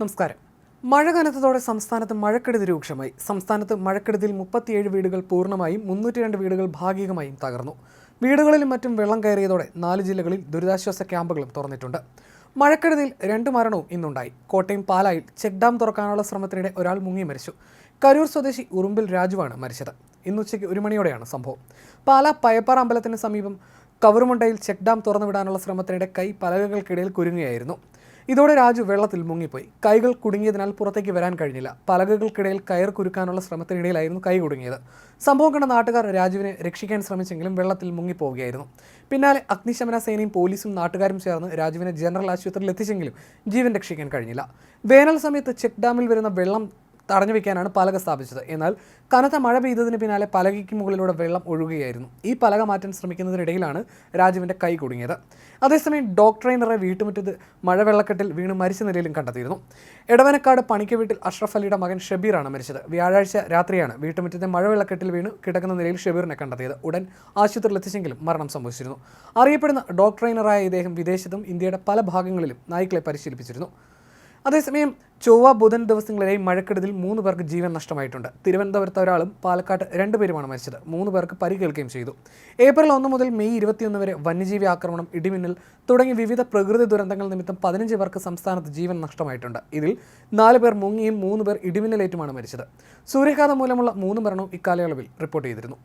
നമസ്കാരം. മഴ കനത്തതോടെ സംസ്ഥാനത്ത് മഴക്കെടുതി രൂക്ഷമായി. സംസ്ഥാനത്ത് മഴക്കെടുതിയിൽ മുപ്പത്തിയേഴ് വീടുകൾ പൂർണമായും മുന്നൂറ്റി രണ്ട് വീടുകൾ ഭാഗികമായും തകർന്നു. വീടുകളിലും മറ്റും വെള്ളം കയറിയതോടെ നാല് ജില്ലകളിൽ ദുരിതാശ്വാസ ക്യാമ്പുകളും തുറന്നിട്ടുണ്ട്. മഴക്കെടുതിയിൽ രണ്ട് മരണവും ഇന്നുണ്ടായി. കോട്ടയം പാലായിൽ ചെക്ക് ഡാം തുറക്കാനുള്ള ശ്രമത്തിനിടെ ഒരാൾ മുങ്ങി മരിച്ചു. കരൂർ സ്വദേശി ഉറുമ്പിൽ രാജുവാണ് മരിച്ചത്. ഇന്നുച്ചയ്ക്ക് ഒരു മണിയോടെയാണ് സംഭവം. പാല പയപ്പാറ അമ്പലത്തിന് സമീപം കവറുമുണ്ടയിൽ ചെക്ക് ഡാം തുറന്നുവിടാനുള്ള ശ്രമത്തിനിടെ കൈ പലകകൾക്കിടയിൽ കുരുങ്ങുകയായിരുന്നു. ഇതോടെ രാജു വെള്ളത്തിൽ മുങ്ങിപ്പോയി. കൈകൾ കുടുങ്ങിയതിനാൽ പുറത്തേക്ക് വരാൻ കഴിഞ്ഞില്ല. പലകകൾക്കിടയിൽ കയർ കുരുക്കാനുള്ള ശ്രമത്തിനിടയിലായിരുന്നു കൈ കുടുങ്ങിയത്. സംഭവം കണ്ട നാട്ടുകാർ രാജുവിനെ രക്ഷിക്കാൻ ശ്രമിച്ചെങ്കിലും വെള്ളത്തിൽ മുങ്ങിപ്പോവുകയായിരുന്നു. പിന്നാലെ അഗ്നിശമന സേനയും പോലീസും നാട്ടുകാരും ചേർന്ന് രാജുവിനെ ജനറൽ ആശുപത്രിയിൽ എത്തിച്ചെങ്കിലും ജീവൻ രക്ഷിക്കാൻ കഴിഞ്ഞില്ല. വേനൽ സമയത്ത് ചെക്ക് ഡാമിൽ വരുന്ന വെള്ളം തടഞ്ഞു വെക്കാനാണ് പലക സ്ഥാപിച്ചത്. എന്നാൽ കനത്ത മഴ പെയ്തതിന് പിന്നാലെ പലകയ്ക്ക് മുകളിലൂടെ വെള്ളം ഒഴുകുകയായിരുന്നു. ഈ പലക മാറ്റാൻ ശ്രമിക്കുന്നതിനിടയിലാണ് രാജുവിന്റെ കൈ കുടുങ്ങിയത്. അതേസമയം ഡോഗ് ട്രെയിനറെ വീട്ടുമുറ്റത്ത് മഴവെള്ളക്കെട്ടിൽ വീണ് മരിച്ച നിലയിലും കണ്ടെത്തിയിരുന്നു. എടവനക്കാട് പണിക്ക വീട്ടിൽ അഷ്റഫ് അലിയുടെ മകൻ ഷബീറാണ് മരിച്ചത്. വ്യാഴാഴ്ച രാത്രിയാണ് വീട്ടുമുറ്റത്തെ മഴവെള്ളക്കെട്ടിൽ വീണ് കിടക്കുന്ന നിലയിൽ ഷബീറിനെ കണ്ടെത്തിയത്. ഉടൻ ആശുപത്രിയിൽ എത്തിച്ചെങ്കിലും മരണം സംഭവിച്ചിരുന്നു. അറിയപ്പെടുന്ന ഡോക്ടറൈനറായ ഇദ്ദേഹം വിദേശത്തും ഇന്ത്യയുടെ പല ഭാഗങ്ങളിലും നായ്ക്കളെ പരിശീലിപ്പിച്ചിരുന്നു. അതേസമയം ചൊവ്വ ബുധൻ ദിവസങ്ങളിലെ മഴക്കെടുതിൽ മൂന്ന് പേർക്ക് ജീവൻ നഷ്ടമായിട്ടുണ്ട്. തിരുവനന്തപുരത്ത് ഒരാളും പാലക്കാട്ട് രണ്ടുപേരുമാണ് മരിച്ചത്. മൂന്ന് പേർക്ക് പരിക്കേൽക്കുകയും ചെയ്തു. ഏപ്രിൽ ഒന്ന് മുതൽ മെയ് ഇരുപത്തിയൊന്ന് വരെ വന്യജീവി ആക്രമണം ഇടിമിന്നൽ തുടങ്ങി വിവിധ പ്രകൃതി ദുരന്തങ്ങൾ നിമിത്തം പതിനഞ്ച് പേർക്ക് സംസ്ഥാനത്ത് ജീവൻ നഷ്ടമായിട്ടുണ്ട്. ഇതിൽ നാല് പേർ മുങ്ങിയും മൂന്ന് പേർ ഇടിമിന്നലേറ്റുമാണ് മരിച്ചത്. സൂര്യഘാതം മൂലമുള്ള മൂന്ന് മരണവും ഇക്കാലയളവിൽ റിപ്പോർട്ട് ചെയ്തിരുന്നു.